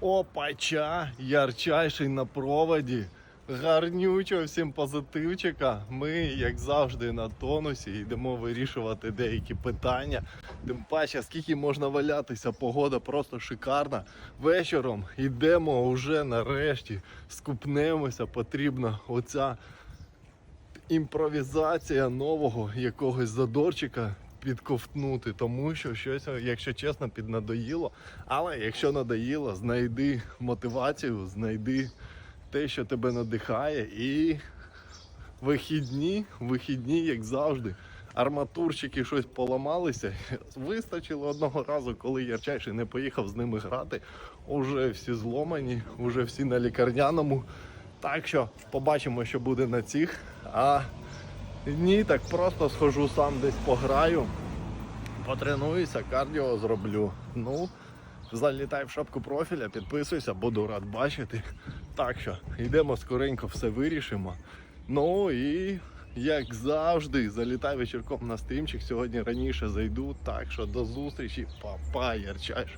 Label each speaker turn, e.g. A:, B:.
A: Опача, ярчайший на проводі. Гарнючого всім позитивчика. Ми, як завжди, на тонусі йдемо вирішувати деякі питання. Тим паче, скільки можна валятися, погода просто шикарна. Вечором йдемо вже нарешті, скупнемося. Потрібна оця імпровізація нового якогось задорчика підковтнути, тому що щось, якщо чесно, піднадоїло. Але якщо надоїло, знайди мотивацію, знайди те, що тебе надихає, і вихідні, вихідні, як завжди. Арматурщики щось поламалися. Вистачило одного разу, коли Ярчайший не поїхав з ними грати. Уже всі зломані, уже всі на лікарняному. Так що побачимо, що буде на цих. А ні, так просто схожу сам десь пограю, потренуюся, кардіо зроблю. Ну, залітай в шапку профіля, підписуйся, буду рад бачити. Так що йдемо скоренько, все вирішимо. Ну і як завжди, залітай вечірком на стрімчик. Сьогодні раніше зайду. Так що до зустрічі, папа, ярчайш.